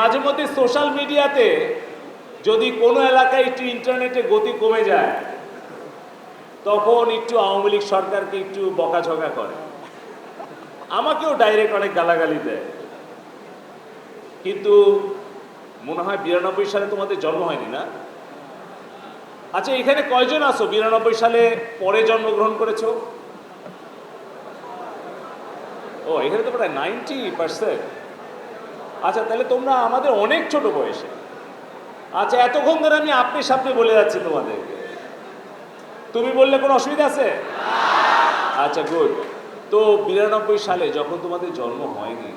মাঝে মধ্যে সোশ্যাল মিডিয়াতে যদি কোনো এলাকায় একটু ইন্টারনেটে গতি কমে যায়, তখন একটু আওয়ামী লীগ সরকারকে একটু বকাঝকা করে। আমাকেও ডাইরেক্ট অনেক গালাগালি দেয়। কিন্তু মনে হয় বিরানব্বই সালে তোমাদের জন্ম হয়নি না? আচ্ছা এখানে কয়জন আছো? বিরানব্বই সালে পরে জন্মগ্রহণ করেছ? ও, এখানে তো প্রায় নাইনটি পার্সেন্ট আচ্ছা তাহলে তোমরা আমাদের অনেক ছোট বয়সে। আচ্ছা এতক্ষণ ধরে আমি আপনি সামনে বলে যাচ্ছি তোমাদেরকে তুমি বললে কোনো অসুবিধা আছে? আচ্ছা গুড। তো বিরানব্বই সালে যখন তোমাদের জন্ম হয়নি,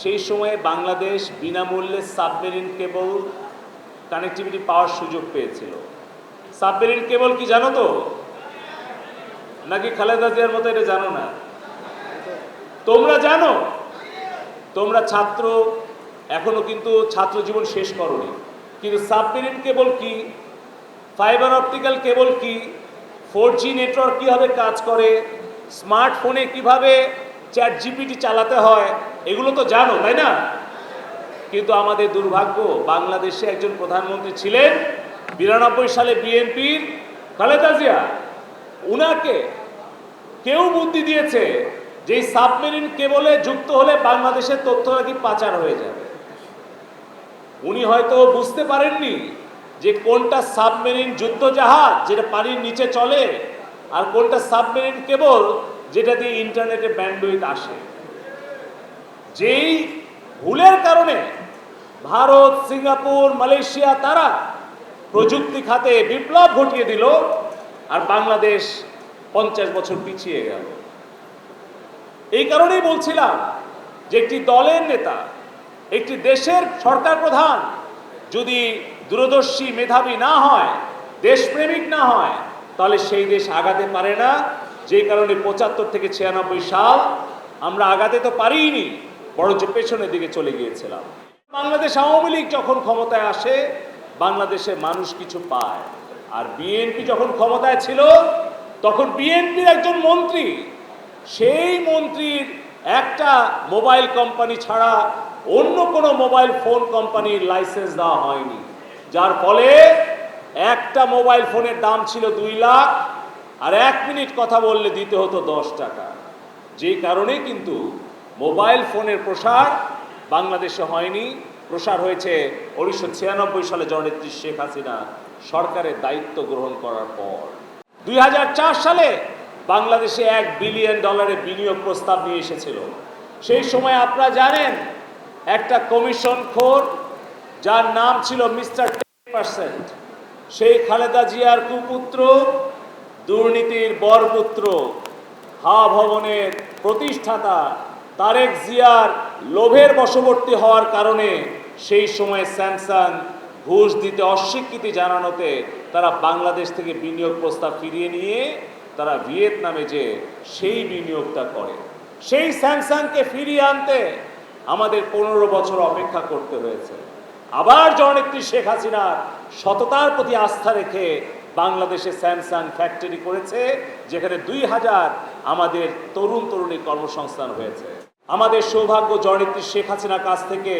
সেই সময়ে বাংলাদেশ বিনামূল্যে সাবমেরিন কেবল কানেক্টিভিটি পাওয়ার সুযোগ পেয়েছিল। সাবমেরিন কেবল কি জানো তো? নাকি খালেদা জিয়ার মতো এটা জানো না? তোমরা জানো? তোমরা ছাত্র, এখনও কিন্তু ছাত্র জীবন শেষ করনি। কিন্তু সাবমেরিন কেবল কি? ফাইবার অপটিক্যাল কেবল কি? ফোর জি নেটওয়ার্ক কীভাবে কাজ করে? স্মার্টফোনে কীভাবে চ্যাট জিপিটি চালাতে হয়? এগুলো তো জানো, তাই না? কিন্তু আমাদের দুর্ভাগ্য, বাংলাদেশে একজন প্রধানমন্ত্রী ছিলেন বিরানব্বই সালে বিএনপির খালেদা জিয়া। উনাকে কেউ বুদ্ধি দিয়েছে যে সাবমেরিন কেবলে যুক্ত হলে বাংলাদেশের তথ্য নাকি পাচার হয়ে যাবে। উনি হয়তো বুঝতে পারেননি যে কোনটা সাবমেরিন যুদ্ধ জাহাজ যেটা পানির নিচে চলে আর কোনটা সাবমেরিন কেবল যেটা দিয়ে ইন্টারনেটে ব্যান্ডউইথ আসে। যেই ভুলের কারণে ভারত, সিঙ্গাপুর, মালয়েশিয়া তারা প্রযুক্তি খাতে বিপ্লব ঘটিয়ে দিল আর বাংলাদেশ পঞ্চাশ বছর পিছিয়ে গেল। এই কারণেই বলছিলাম যে একটি দলের নেতা, একটি দেশের সরকার প্রধান যদি দূরদর্শী মেধাবী না হয়, দেশপ্রেমিক না হয়, তাহলে সেই দেশ আগাতে পারে না। যেই কারণে পঁচাত্তর থেকে ছিয়ানব্বই সাল আমরা আগাতে তো পারিনি, বরঞ্চ পেছনের দিকে চলে গিয়েছিলাম। বাংলাদেশ আওয়ামী লীগ যখন ক্ষমতায় আসে, বাংলাদেশের মানুষ কিছু পায়। আর বিএনপি যখন ক্ষমতায় ছিল, তখন বিএনপির একজন মন্ত্রী সেই মন্ত্রীর একটা মোবাইল কোম্পানি ছাড়া অন্য কোনো মোবাইল ফোন কোম্পানির লাইসেন্স দেওয়া হয়নি। যার ফলে একটা মোবাইল ফোনের দাম ছিল দুই লাখ আর এক মিনিট কথা বললে দিতে হতো দশ টাকা। যেই কারণে কিন্তু মোবাইল ফোনের প্রসার বাংলাদেশে হয়নি। প্রসার হয়েছে উনিশশো ছিয়ানব্বই সালে জননেত্রী শেখ হাসিনা সরকারের দায়িত্ব গ্রহণ করার পর। দুই হাজার চার সালে বাংলাদেশে এক বিলিয়ন ডলারের বিনিয়োগ প্রস্তাব নিয়ে এসেছিল। সেই সময় আপনারা জানেন, একটা কমিশন খোর, যার নাম ছিল মিস্টার টেন পার্সেন্ট, সেই খালেদা জিয়ার কুপুত্র, দুর্নীতির বরপুত্র, হা ভবনের প্রতিষ্ঠাতা তারেক জিয়ার লোভের বশবর্তী হওয়ার কারণে সেই সময় স্যামসাং ঘুষ দিতে অস্বীকৃতি জানানোতে তারা বাংলাদেশ থেকে বিনিয়োগ প্রস্তাব ফিরিয়ে নিয়ে তারা ভিয়েতনামে যে সেই বিনিয়োগটা করে, সেই স্যামসাংকে ফিরিয়ে আনতে আমাদের পনেরো বছর অপেক্ষা করতে হয়েছে। আবার জননেত্রী শেখ হাসিনার সততার প্রতি আস্থা রেখে বাংলাদেশে স্যামসাং ফ্যাক্টরি করেছে, যেখানে দুই হাজার আমাদের তরুণ তরুণীর কর্মসংস্থান হয়েছে। আমাদের সৌভাগ্য জননেত্রী শেখ হাসিনার কাছ থেকে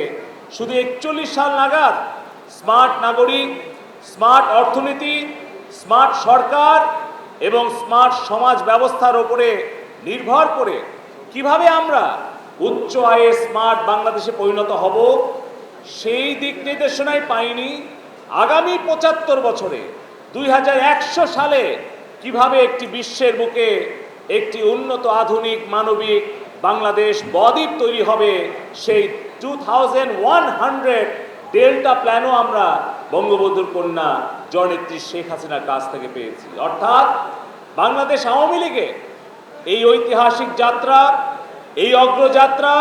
শুধু একচল্লিশ সাল নাগাদ স্মার্ট নাগরিক, স্মার্ট অর্থনীতি, স্মার্ট সরকার এবং স্মার্ট সমাজ ব্যবস্থার ওপরে নির্ভর করে কীভাবে আমরা উচ্চ আয়ে স্মার্ট বাংলাদেশে পরিণত হব, সেই দিক নির্দেশনায় পাইনি। আগামী পঁচাত্তর বছরে দুই হাজার একশো সালে কীভাবে একটি বিশ্বের বুকে একটি উন্নত আধুনিক মানবিক বাংলাদেশ বদ্বীপ তৈরি হবে, সেই two thousand one hundred delta প্ল্যানও আমরা বঙ্গবন্ধুর কন্যা জননেত্রী শেখ হাসিনার কাছ থেকে পেয়েছি। অর্থাৎ বাংলাদেশ আওয়ামী লীগে এই ঐতিহাসিক যাত্রা, এই অগ্রযাত্রা,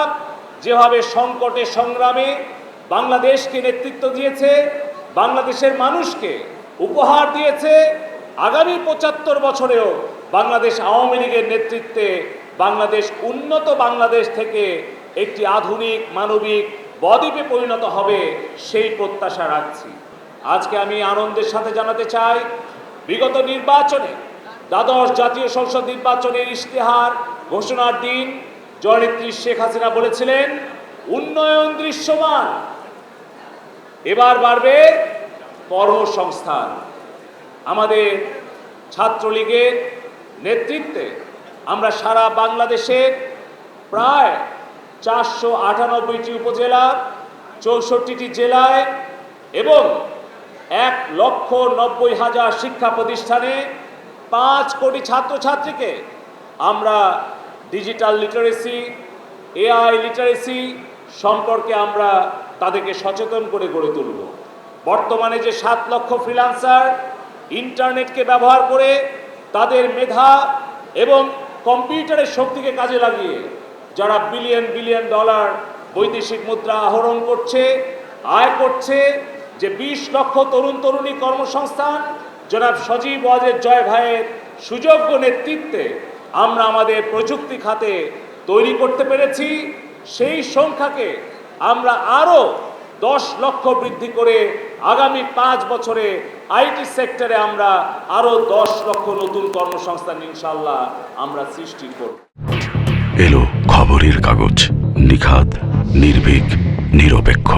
যেভাবে সংকটে সংগ্রামে বাংলাদেশকে নেতৃত্ব দিয়েছে, বাংলাদেশের মানুষকে উপহার দিয়েছে, আগামী পঁচাত্তর বছরেও বাংলাদেশ আওয়ামী লীগের নেতৃত্বে বাংলাদেশ উন্নত বাংলাদেশ থেকে একটি আধুনিক মানবিক বদ্বীপে পরিণত হবে, সেই প্রত্যাশা রাখছি। আজকে আমি আনন্দের সাথে জানাতে চাই, বিগত নির্বাচনে দ্বাদশ জাতীয় সংসদ নির্বাচনের ইশতেহার ঘোষণার দিন জয়নেত্রী শেখ হাসিনা বলেছিলেন, উন্নয়ন দৃশ্যমান। এবার বাড়বে কর্মসংস্থান। আমাদের ছাত্রলীগের নেতৃত্বে আমরা সারা বাংলাদেশের প্রায় চারশো আটানব্বইটি উপজেলা, চৌষট্টিটি জেলায় এবং এক লক্ষ নব্বই হাজার শিক্ষা প্রতিষ্ঠানে পাঁচ কোটি ছাত্রছাত্রীকে আমরা ডিজিটাল লিটারেসি এআই লিটারেসি সম্পর্কে আমরা তাদেরকে সচেতন করে গড়ে তুলব। বর্তমানে যে সাত লক্ষ ফ্রিলান্সার ইন্টারনেটকে ব্যবহার করে তাদের মেধা এবং কম্পিউটারের শক্তিকে কাজে লাগিয়ে যারা বিলিয়ন বিলিয়ন ডলার বৈদেশিক মুদ্রা আহরণ করছে, আয় করছে যে বিশ লক্ষ তরুণ তরুণী কর্মসংস্থান, জনাব সজীব ওয়াজের জয় ভাইয়ের সুযোগ্য নেতৃত্বে আমরা আমাদের প্রযুক্তি খাতে তৈরি করতে পেরেছি। সেই সংখ্যাকে আমরা আরও দশ লক্ষ বৃদ্ধি করে আগামী পাঁচ বছরে আইটি সেক্টরে আমরা আরও দশ লক্ষ নতুন কর্মসংস্থান ইনশাল্লাহ আমরা সৃষ্টি করব। এলো খবরের কাগজ, নিখাত, নির্ভীক, নিরপেক্ষ।